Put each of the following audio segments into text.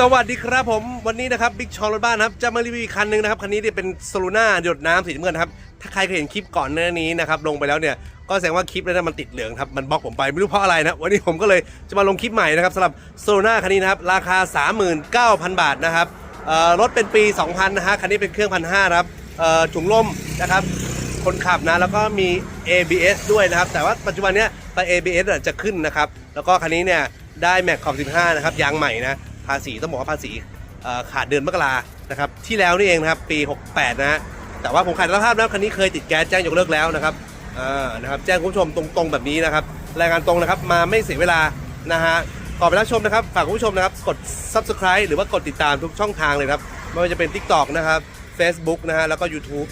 สวัสดีครับผมวันนี้นะครับบิ๊กชอรถบ้านครับจะมารีวิวคันหนึ่งนะครับคันนี้เนี่ยเป็นโซลูน่าหยดน้ำสีน้ำเงินนะครับถ้าใครเคยเห็นคลิปก่อนหน้านี้นะครับลงไปแล้วเนี่ยก็แสดงว่าคลิปนั้นมันติดเหลืองครับมันบล็อกผมไปไม่รู้เพราะอะไรนะวันนี้ผมก็เลยจะมาลงคลิปใหม่นะครับสำหรับโซลูน่าคันนี้นะครับราคา 39,000 บาทนะครับรถเป็นปี 2000 นะฮะคันนี้เป็นเครื่องพันห้าครับถุงลมนะครับคนขับนะแล้วก็มี ABS ด้วยนะครับแต่ว่าปัจจุบันเนี้ยไป ABS จะขึ้นนะครับแล้วก็คันนี้เนี่ยได้แม็กขอบ 15 นะครับยางใหม่นะ ภาษีต้องบอกว่าภาษีขาดเดือนมกรานะครับที่แล้วนี่เองนะครับปี 68 นะฮะแต่ว่าผมขายสภาพแล้วคันนี้เคยติดแก๊สแจ้งยกเลิกแล้วนะครับนะครับแจ้งคุณผู้ชมตรงๆแบบนี้นะครับรายงานตรงนะครับมาไม่เสียเวลานะฮะก่อนไปรับชมนะครับฝากคุณผู้ชมนะครับกด subscribe หรือว่ากดติดตามทุกช่องทางเลยครับไม่ว่าจะเป็น TikTok นะครับ Facebook นะฮะแล้วก็ YouTube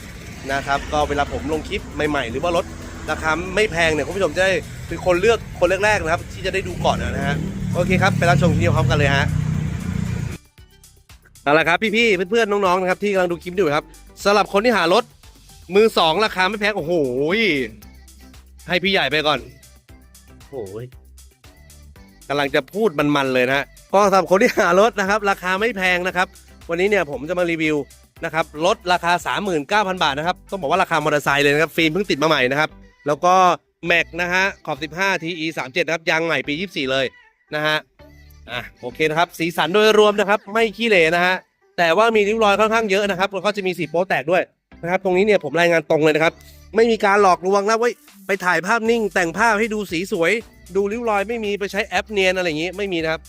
นะครับก็เวลาผมลงคลิปใหม่ๆ หรือว่ารถราคาไม่แพงเนี่ยคุณผู้ชมจะได้เป็นคนเลือกคนแรกๆนะครับ ที่จะได้ดูก่อนนะฮะโอเคครับไปรับชมคลิปพร้อมกันเลยฮะ เอาละครับพี่ๆเพื่อนๆน้องๆนะครับที่กำลังดูคลิปอยู่ครับสำหรับคนที่หารถมือสองราคาไม่แพงโอ้โหให้พี่ใหญ่ไปก่อนโอ้ยกำลังจะพูดมันๆเลยนะฮะก็สำหรับคนที่หารถนะครับ ราคาไม่แพงนะครับ วันนี้เนี่ยผมจะมารีวิวนะครับรถราคา 39,000 บาทนะครับต้องบอกว่าราคามอเตอร์ไซค์เลยนะครับฟิล์มเพิ่งติดมาใหม่นะครับ แล้วก็แม็กนะฮะขอบ 15 TE 37นะครับยางใหม่ปี 24 เลยนะฮะ อะโอเคนะครับ สีสันโดยรวมนะครับ ไม่ขี้เหร่นะฮะแต่ว่ามีริ้วรอยค่อนข้างเยอะนะครับแล้วก็จะมีสีโป๊แตกด้วยนะครับ ตรงนี้เนี่ยผมรายงานตรงเลยนะครับ ไม่มีการหลอกลวงนะว้ยไปถ่ายภาพนิ่ง แต่งภาพให้ดูสีสวย ดูริ้วรอยไม่มีไปใช้แอปเนียนอะไรอย่างงี้ไม่มีนะครับ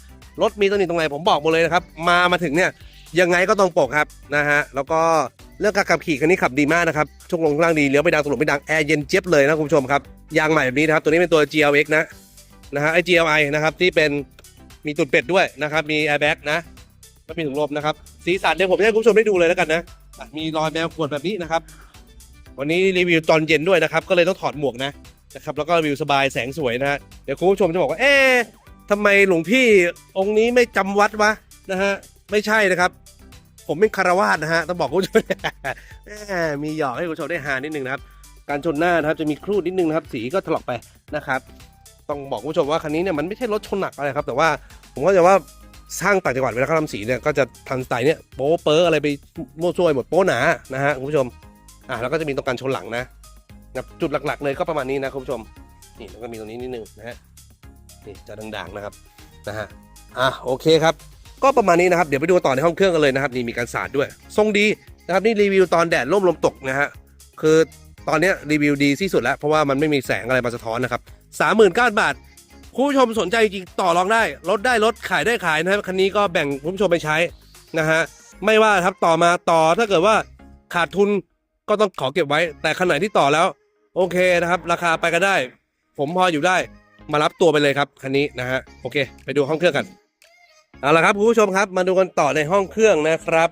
รถมีตรงนี้ตรงไหนผมบอกหมดเลยนะครับ มามาถึงเนี่ยยังไงก็ตรงปกครับนะฮะแล้วก็เรื่องการขับขี่คันนี้ขับดีมากนะครับช่วงลงล่างดีเลี้ยวไม่ดังตลบไม่ดังแอร์เย็นเจี๊ยบเลยนะคุณผู้ชมครับยางใหม่แบบนี้นะครับตัวนี้เป็นตัว GLX นะนะฮะไอ GLI นะครับที่เป็น มีตุ่นเป็ดด้วยนะครับ มีแอร์แบ็กนะก็มีถุงลมนะครับ สีสันเดี๋ยวผมให้คุณผู้ชมได้ดูเลยแล้วกันนะอะมีรอยแมวขวดแบบนี้นะครับ วันนี้รีวิวตอนเย็นด้วยนะครับ ก็เลยต้องถอดหมวกนะนะครับ แล้วก็รีวิวสบายแสงสวยนะฮะ เดี๋ยวคุณผู้ชมจะบอกว่า เอ๊ะทำไมหลวงพี่องค์นี้ไม่จำวัดวะนะฮะ ไม่ใช่นะครับ ผมเป็นคารวาสนะฮะ ต้องบอกคุณผู้ชม แหมมีหยอกให้คุณผู้ชมได้หานิดนึงนะครับ การชนหน้านะครับจะมีครูดนิดนึงนะครับ สีก็ถลอกไปนะครับ ต้องบอกคุณผู้ชมว่าคันนี้เนี่ยมันไม่ใช่รถชนหนักอะไรครับ แต่ว่า ผมก็จะว่าสร้างต่างจังหวัดเวลาเขาทำสีเนี่ยก็จะทันสไตล์เนี่ยโป๊เปอร์อะไรไปมั่วซั่วหมดโป๊หนานะฮะคุณผู้ชมอะแล้วก็จะมีตรงการชนหลังนะจุดหลักๆเลยก็ประมาณนี้นะคุณผู้ชมนี่แล้วก็มีตรงนี้นิดนึงนะฮะนี่จะด่างๆนะครับนะฮะอะโอเคครับ ก็ประมาณนี้นะครับเดี๋ยวไปดูต่อในห้องเครื่องกันเลยนะครับนี่มีการสาดด้วย ทรงดีนะครับนี่รีวิวตอนแดดร่มลมตกนะฮะคือตอนนี้รีวิวดีที่สุดแล้ว เพราะว่ามันไม่มีแสงอะไรมาสะท้อนนะครับสามหมื่นเก้าบาท ผู้ชมสนใจจริงต่อรองได้ลดได้ลดขายได้ขายนะครับคันนี้ก็แบ่งคุณผู้ชมไปใช้นะฮะไม่ว่าครับต่อมาต่อถ้าเกิดว่าขาดทุนก็ต้องขอเก็บไว้ แต่คันไหนที่ต่อแล้ว โอเคนะครับ ราคาไปก็ได้ ผมพออยู่ได้มารับตัวไปเลยครับคันนี้นะฮะโอเค ไปดูห้องเครื่องกันเอาละครับคุณผู้ชมครับ มาดูกันต่อในห้องเครื่องนะครับ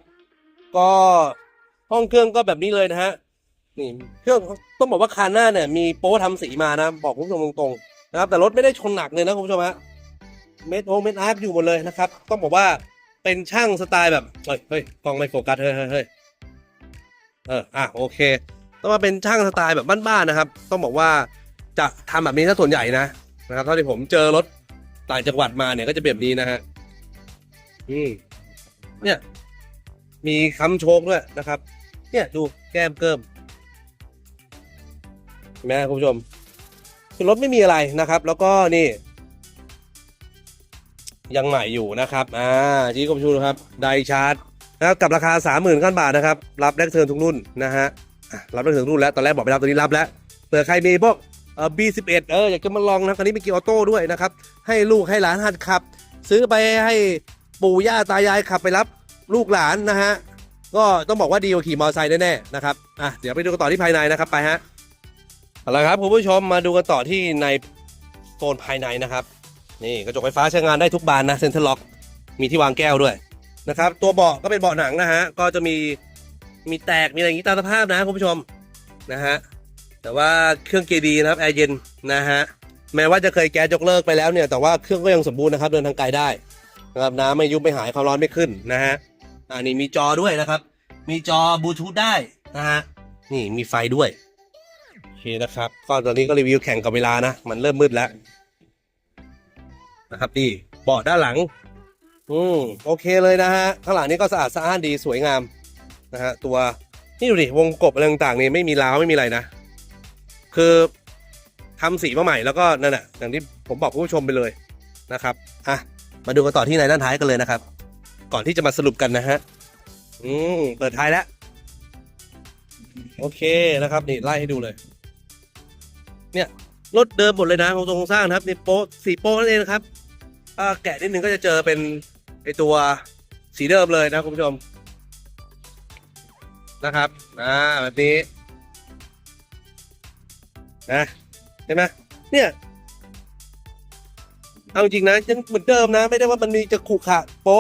ก็ห้องเครื่องก็แบบนี้เลยนะฮะนี่เครื่องต้องบอกว่าคันหน้าเนี่ยมีโป๊ทำสีมานะ บอกคุณผู้ชมตรงๆ นะครับ แต่รถไม่ได้ชนหนักเลยนะคุณผู้ชมฮะเมทโอเมทอาร์อยู่หมดเลยนะครับ ต้องบอกว่าเป็นช่างสไตล์แบบเฮ้ยเฮ้ยกล้องไม่โฟกัสเฮ้ยเฮ้ยเฮ้ยเอออะโอเค ต้องมาเป็นช่างสไตล์แบบบ้านๆนะครับ ต้องบอกว่าจะทำแบบนี้ถ้าส่วนใหญ่นะนะครับเท่าที่ผมเจอรถต่างจังหวัดมาเนี่ยก็จะแบบนี้นะฮะอืมเนี่ย มีค้ำโชคด้วยนะครับ เนี่ยดูแก้มเกิมเห็นไหมคุณผู้ชม คือรถไม่มีอะไรนะครับ แล้วก็นี่ ยังใหม่อยู่นะครับอ่าชี้คุณผู้ชมครับไดชาร์จนะครับกับราคา 30,000ก้านบาทนะครับ รับแลกเทิร์นทุกรุ่นนะฮะรับแลกเทิร์นทุกรุ่นแล้วตอนแรกบอกไปรับตอนนี้รับแล้วเผื่อใครมีพวกเอ่อ B11 เอออยากจะมาลองนะคันนี้มีเกียร์ออโต้ด้วยนะครับ ให้ลูกให้หลานหัดขับ ซื้อไปให้ปู่ย่าตายายขับไปรับลูกหลานนะฮะ ก็ต้องบอกว่าดีกว่าขี่มอเตอร์ไซค์แน่ๆนะครับ อะ เดี๋ยวไปดูกันต่อที่ภายในนะครับ ไปฮะ เอาละครับคุณผู้ชมมาดูกันต่อที่ในโซนภายในนะครับ นี่กระจกไฟฟ้าใช้งานได้ทุกบานนะเซ็นเตอร์ล็อกมีที่วางแก้วด้วยนะครับ ตัวเบาะก็เป็นเบาะหนังนะฮะก็จะมีมีแตกมีอะไรอย่างนี้ตามสภาพนะคุณผู้ชมนะฮะแต่ว่าเครื่องเกียร์ดีนะครับแอร์เย็นนะฮะแม้ว่าจะเคยแก๊สยกเลิกไปแล้วเนี่ยแต่ว่าเครื่องก็ยังสมบูรณ์นะครับเดินทางไกลได้นะครับน้ำไม่ยุบไม่หายความร้อนไม่ขึ้นนะฮะอ่านี่มีจอด้วยนะครับ มีจอบลูทูธได้นะฮะนี่มีไฟด้วย เคนะครับ ก็ตอนนี้ก็รีวิวแข่งกับเวลานะ มันเริ่มมืดแล้ว นะครับนี่เบาะด้านหลัง อืมโอเคเลยนะฮะ ข้างหลังนี้ก็สะอาดสะอ้านดีสวยงามนะฮะตัวนี่ดูดิวงกบอะไรต่างๆนี่ไม่มีร้าวไม่มีอะไรนะ คือทำสีมาใหม่แล้วก็นั่นแหละอย่างที่ผมบอกผู้ชมไปเลยนะครับอะมาดูกันต่อที่ในด้านท้ายกันเลยนะครับ ก่อนที่จะมาสรุปกันนะฮะอืมเปิดท้ายแล้ว โอเคนะครับ นี่ไล่ให้ดูเลย เนี่ยรถเดิมหมดเลยนะโครงสร้างนะครับนี่โป๊ะสีโป๊ะนั่นเองนะครับแกะนิดนึงก็จะเจอเป็นไอตัวสีเดิมเลยนะคุณผู้ชมนะครับอ่าแบบนี้นะเห็นไหมเนี่ยเอาจริงนะยังเหมือนเดิมนะ ไม่ได้ว่ามันมีจะขรุขระโป๊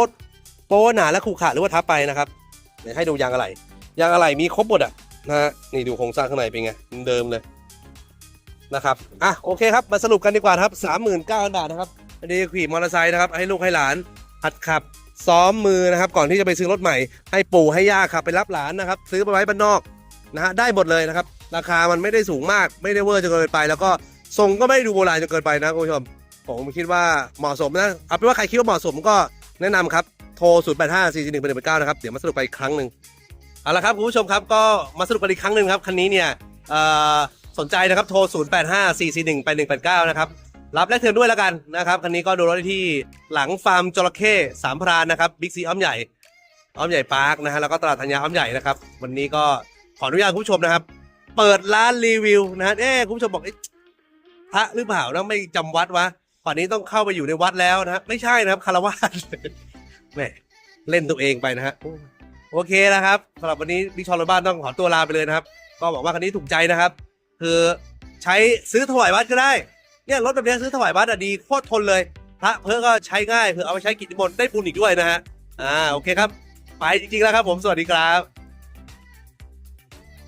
โป๊หนาและขรุขระหรือว่าทับไปนะครับเดี๋ยวให้ดูยางอะไหล่ยางอะไหล่มีครบหมดอะนะฮะนี่ดูโครงสร้างข้างในเป็นไงเดิมเลย นะครับอะโอเคครับมาสรุปกันดีกว่าครับสามหมื่นเก้าพันบาทนะครับอันนี้ขี่มอเตอร์ไซค์นะครับให้ลูกให้หลานหัดขับซ้อมมือนะครับ ก่อนที่จะไปซื้อรถใหม่ ให้ปู่ให้ย่าขับไปรับหลานนะครับ ซื้อไปไว้บ้านนอกนะฮะได้หมดเลยนะครับ ราคามันไม่ได้สูงมากไม่ได้เวอร์จนเกินไป แล้วก็ทรงก็ไม่ได้ดูโบราณจนเกินไปนะคุณผู้ชมผมคิดว่าเหมาะสมนะเอาเป็นว่าใครคิดว่าเหมาะสมก็แนะนำครับโทร 0 8 5 4 1 1 9 นะครับ เดี๋ยวมาสรุปไปอีกครั้งหนึ่งเอาละครับคุณผู้ชมครับก็มาสรุปกันอีกครั้งหนึ่งครับ คันนี้เนี่ยเอ่อ สนใจนะครับโทร 0 8 5 4 4 1 8 1 8 9 นะครับ รับแลกเทิร์นด้วยแล้วกันนะครับ คันนี้ก็ดูรถได้ที่หลังฟาร์มจระเข้สามพรานนะครับบิ๊กซีอ้อมใหญ่อ้อมใหญ่พาร์คนะฮะแล้วก็ตลาดธัญญาอ้อมใหญ่นะครับ วันนี้ก็ขออนุญาตคุณผู้ชมนะครับ เปิดร้านรีวิวนะฮะเอ๊คุณผู้ชมบอกเอ๊ะพระหรือเปล่านะไม่จำวัดวะป่านนี้ต้องเข้าไปอยู่ในวัดแล้วนะฮะไม่ใช่นะครับคารวะแหมเล่นตัวเองไปนะฮะโอเคนะครับสำหรับวันนี้บิ๊กชอรถบ้านต้องขอตัวลาไปเลยนะครับ ก็บอกว่าคันนี้ถูกใจนะครับ คือใช้ซื้อถวายวัดก็ได้เนี่ยรถแบบนี้ซื้อถวายวัดอะดีโคตรทนเลย พระเพื่อก็ใช้ง่ายเพื่อเอาไปใช้กิจนิมนต์ได้บุญอีกด้วยนะฮะอ่าโอเคครับ ไปจริงๆแล้วครับผมสวัสดีครับ